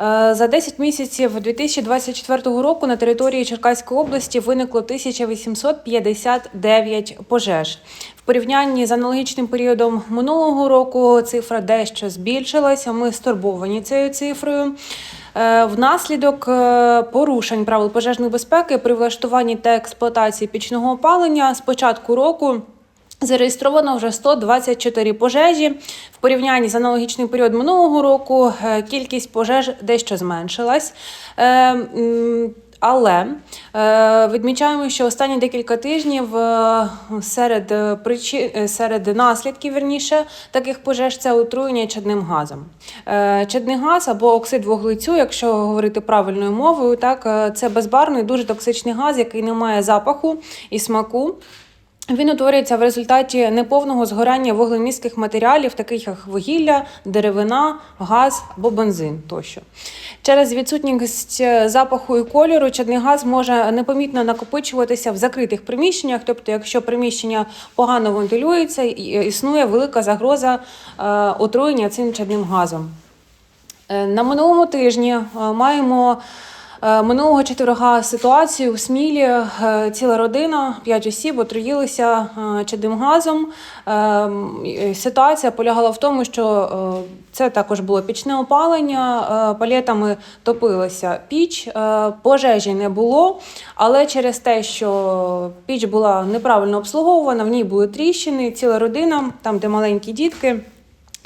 Е, За 10 місяців 2024 року на території Черкаської області виникло 1859 пожеж. В порівнянні з аналогічним періодом минулого року цифра дещо збільшилася. Ми стурбовані цією цифрою. Е, Внаслідок е, порушень правил пожежної безпеки при влаштуванні та експлуатації пічного опалення з початку року Зареєстровано вже 124 пожежі. В порівнянні з аналогічним період минулого року е, кількість пожеж дещо зменшилась. Е, Але е, відмічаємо, що останні декілька тижнів серед причин серед наслідків вірніше таких пожеж це отруєння чадним газом. Чадний газ або оксид вуглецю, якщо говорити правильною мовою, так це безбарний, дуже токсичний газ, який не має запаху і смаку. Він утворюється в результаті неповного згорання вуглемістких матеріалів, таких як вугілля, деревина, газ або бензин тощо. Через відсутність е, запаху і кольору чадний газ може непомітно накопичуватися в закритих приміщеннях. Тобто, якщо приміщення погано вентилюється, і- існує велика загроза е, отруєння цим чадним газом. Е, На минулому тижні е, маємо е, минулого четверга ситуацію у Смілі. Е, Ціла родина, п'ять осіб отруїлися е, чадним газом. Е, Ситуація полягала в тому, що е, це також було пічне опалення, е, палетами топилася піч, е, пожежі не було, але через те, що піч була неправильно обслуговувана, в ній були тріщини, ціла родина, там, де маленькі дітки.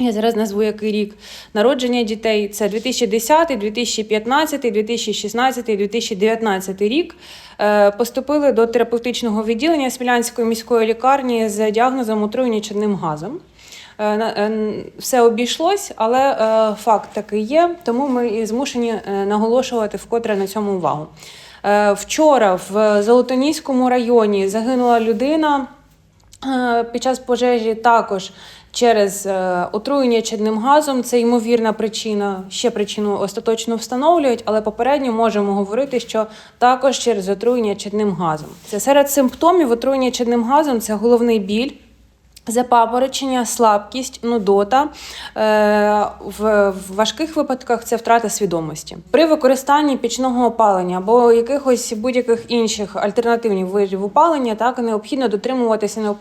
Я зараз назву який рік народження дітей. Це 2010, 2015, 2016, 2019 рік. Е, Поступили до терапевтичного відділення Смілянської міської лікарні з діагнозом отруєння чадним газом. Е, е, Все обійшлось, але факт такий є, тому ми і змушені наголошувати вкотре на цьому увагу. Вчора в Золотоніському районі загинула людина. Е, Під час пожежі також через е, отруєння чадним газом це ймовірна причина. Ще причину остаточно встановлюють, але попередньо можемо говорити, що також через отруєння чадним газом. Це серед симптомів отруєння чадним газом це головний біль. Запапорочення, слабкість, нудота. Е, В важких випадках це втрата свідомості. При використанні пічного опалення або якихось будь-яких інших альтернативних видів опалення, так необхідно дотримуватися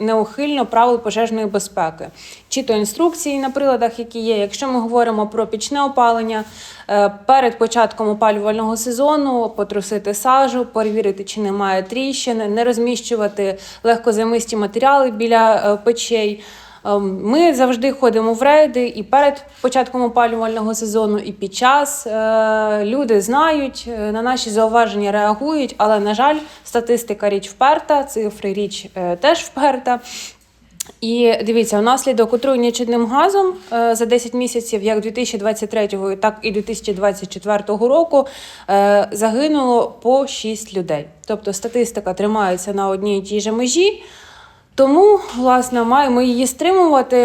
неухильно правил пожежної безпеки, чи то інструкції на приладах, які є. Якщо ми говоримо про пічне опалення, е, перед початком опалювального сезону потрусити сажу, перевірити, чи немає тріщин, не розміщувати легкозаймисті матеріали біля е, печей. Ем, Ми завжди ходимо в рейди і перед початком опалювального сезону, і під час Е, люди знають, е, на наші зауваження реагують, але на жаль, статистика річ вперта, цифри річ е, теж вперта. І дивіться, внаслідок отруєння чадним газом за 10 місяців, як 2023, так і 2024 року, загинуло по 6 людей. Тобто статистика тримається на одній і тій же межі. Тому, власне, маємо її стримувати.